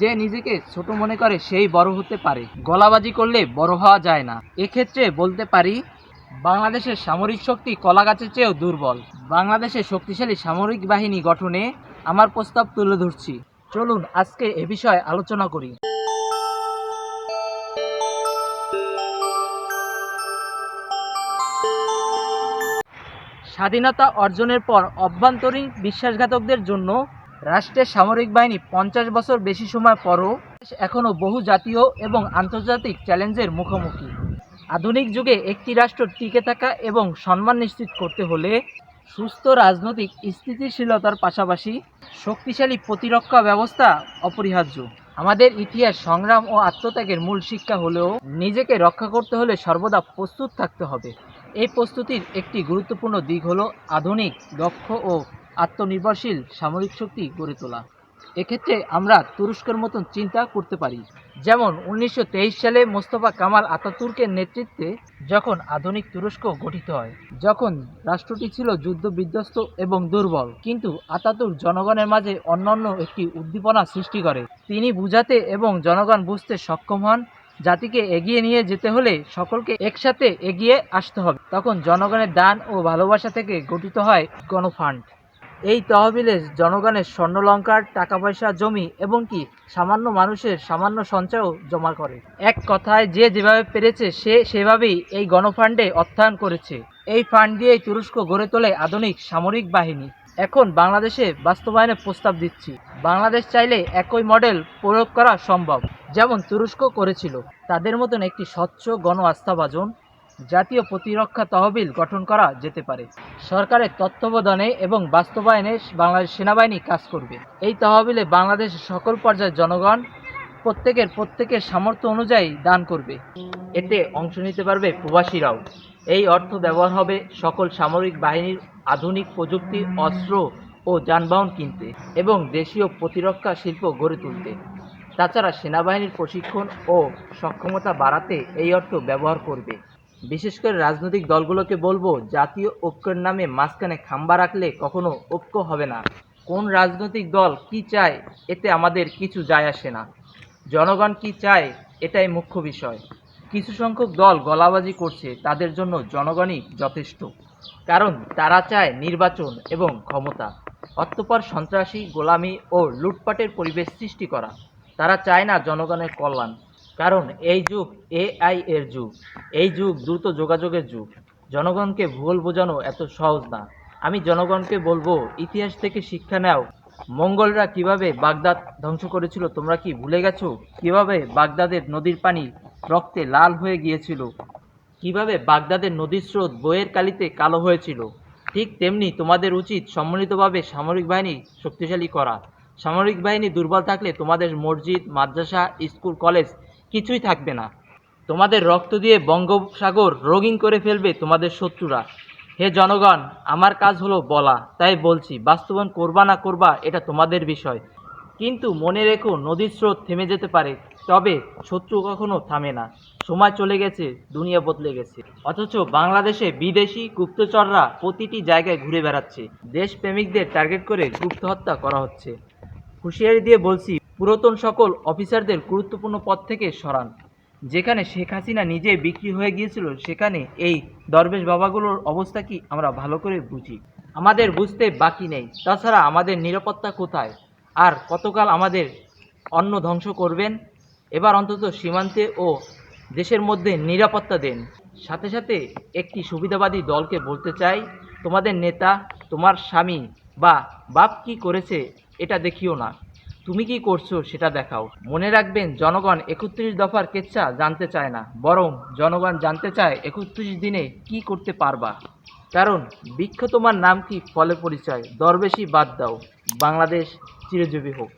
যে নিজেকে ছোট মনে করে সেই বড় হতে পারে। গলাবাজি করলে বড় হওয়া যায় না। এক্ষেত্রে বলতে পারি, বাংলাদেশের সামরিক শক্তি কলাগাছের চেয়েও দুর্বল। বাংলাদেশের শক্তিশালী সামরিক বাহিনী গঠনে আমার প্রস্তাব তুলে ধরছি। চলুন আজকে এ বিষয়ে আলোচনা করি। স্বাধীনতা অর্জনের পর অভ্যন্তরীণ বিশ্বাসঘাতকদের জন্য রাষ্ট্রের সামরিক বাহিনী পঞ্চাশ বছর বেশি সময় পরও এখনও বহু জাতীয় এবং আন্তর্জাতিক চ্যালেঞ্জের মুখোমুখি। আধুনিক যুগে একটি রাষ্ট্র টিকে থাকা এবং সম্মান নিশ্চিত করতে হলে সুস্থ রাজনৈতিক স্থিতিশীলতার পাশাপাশি শক্তিশালী প্রতিরক্ষা ব্যবস্থা অপরিহার্য। আমাদের ইতিহাস সংগ্রাম ও আত্মত্যাগের মূল শিক্ষা হলেও নিজেকে রক্ষা করতে হলে সর্বদা প্রস্তুত থাকতে হবে। এই প্রস্তুতির একটি গুরুত্বপূর্ণ দিক হলো আধুনিক, দক্ষ ও আত্মনির্ভরশীল সামরিক শক্তি গড়ে তোলা। এক্ষেত্রে আমরা তুরস্কের মতন চিন্তা করতে পারি। যেমন উনিশশো তেইশ সালে মোস্তফা কামাল আতাতুর্কের নেতৃত্বে যখন আধুনিক তুরস্ক গঠিত হয়, যখন রাষ্ট্রটি ছিল যুদ্ধ বিধ্বস্ত এবং দুর্বল। কিন্তু আতাতুর্ক জনগণের মাঝে অন্যান্য একটি উদ্দীপনা সৃষ্টি করে। তিনি বুঝাতে এবং জনগণ বুঝতে সক্ষম হন, জাতিকে এগিয়ে নিয়ে যেতে হলে সকলকে একসাথে এগিয়ে আসতে হবে। তখন জনগণের দান ও ভালোবাসা থেকে গঠিত হয় গণফান্ড। এই তহবিলে জনগণের স্বর্ণলঙ্কার টাকা পয়সা জমি এবং কি সামান্য মানুষের সামান্য সঞ্চয়ও জমা করে। এক কথায় যে যেভাবে পেরেছে, সে সেভাবেই এই গণফান্ডে অর্থায়ন করেছে। এই ফান্ড দিয়েই তুরস্ক গড়ে তোলে আধুনিক সামরিক বাহিনী। এখন বাংলাদেশে বাস্তবায়নের প্রস্তাব দিচ্ছি। বাংলাদেশ চাইলে একই মডেল প্রয়োগ করা সম্ভব, যেমন তুরস্ক করেছিল। তাদের মতন একটি স্বচ্ছ গণ আস্থাভাজন জাতীয় প্রতিরক্ষা তহবিল গঠন করা যেতে পারে। সরকারের তত্ত্বাবধানে এবং বাস্তবায়নে বাংলাদেশ সেনাবাহিনী কাজ করবে। এই তহবিলে বাংলাদেশের সকল পর্যায়ের জনগণ প্রত্যেকের প্রত্যেকের সামর্থ্য অনুযায়ী দান করবে। এতে অংশ নিতে পারবে প্রবাসীরাও। এই অর্থ ব্যবহার হবে সকল সামরিক বাহিনীর আধুনিক প্রযুক্তি, অস্ত্র ও যানবাহন কিনতে এবং দেশীয় প্রতিরক্ষা শিল্প গড়ে তুলতে। তাছাড়া সেনাবাহিনীর প্রশিক্ষণ ও সক্ষমতা বাড়াতে এই অর্থ ব্যবহার করবে। বিশেষ করে রাজনৈতিক দলগুলোকে বলব, জাতীয় ঐক্যের নামে মাঝখানে খাম্বা রাখলে কখনো ঐক্য হবে না। কোন রাজনৈতিক দল কি চায়, এতে আমাদের কিছু যায় আসে না। জনগণ কি চায়, এটাই মুখ্য বিষয়। কিছু সংখ্যক দল গলাবাজি করছে, তাদের জন্য জনগণই যথেষ্ট। কারণ তারা চায় নির্বাচন এবং ক্ষমতা। অতঃপর সন্ত্রাসী, গোলামি ও লুটপাটের পরিবেশ সৃষ্টি করা। তারা চায় না জনগণের কল্যাণ। কারণ এই যুগ এআই এর যুগ। এই যুগ দ্রুত যোগাযোগের যুগ। জনগণকে ভুল বোঝানো এত সহজ না। আমি জনগণকে বলব, ইতিহাস থেকে শিক্ষা নাও। মঙ্গলরা কীভাবে বাগদাদ ধ্বংস করেছিল তোমরা কি ভুলে গেছো? কীভাবে বাগদাদের নদীর পানি রক্তে লাল হয়ে গিয়েছিল? কীভাবে বাগদাদের নদীর স্রোত বইয়ের কালিতে কালো হয়েছিল? ঠিক তেমনি তোমাদের উচিত সম্মিলিতভাবে সামরিক বাহিনী শক্তিশালী করা। সামরিক বাহিনী দুর্বল থাকলে তোমাদের মসজিদ, মাদ্রাসা, স্কুল, কলেজ কিছুই থাকবে না। তোমাদের রক্ত দিয়ে বঙ্গোপসাগর রঙিন করে ফেলবে তোমাদের শত্রুরা। হে জনগণ, আমার কাজ হলো বলা, তাই বলছি, বাস্তবায়ন করবা না করবা, এটা তোমাদের বিষয়। কিন্তু মনে রেখো, নদীর স্রোত থেমে যেতে পারে, তবে শত্রু কখনো থামে না। সময় চলে গেছে, দুনিয়া বদলে গেছে। অথচ বাংলাদেশে বিদেশি গুপ্তচররা প্রতিটি জায়গায় ঘুরে বেড়াচ্ছে। দেশপ্রেমিকদের টার্গেট করে গুপ্ত হত্যা করা হচ্ছে। হুঁশিয়ারি দিয়ে বলছি পুরাতন সকল অফিসারদের গুরুত্বপূর্ণ পদ থেকে সরান। যেখানে শেখ হাসিনা নিজে বিক্রি হয়ে গিয়েছিল, সেখানে এই দরবেশ বাবাগুলোর অবস্থা কি আমরা ভালো করে বুঝি। আমাদের বুঝতে বাকি নেই। তাছাড়া আমাদের নিরাপত্তা কোথায়? আর কতকাল আমাদের অন্ন ধ্বংস করবেন? এবার অন্তত সীমান্তে ও দেশের মধ্যে নিরাপত্তা দেন। সাথে সাথে একটি সুবিধাবাদী দলকে বলতে চাই, তোমাদের নেতা, তোমার স্বামী বা বাপ কি করেছে, এটা দেখিও না। তুমি কি করছ সেটা দেখাও। মনে রাখবেন, জনগণ একত্রিশ দফার কেচ্ছা জানতে চায় না, বরং জনগণ জানতে চায় একত্রিশ দিনে কি করতে পারবা। কারণ বিখ্যাতমার তোমার নাম কি, ফলে পরিচয়। দরবেশি বাদ দাও। বাংলাদেশ চিরজীবী হোক।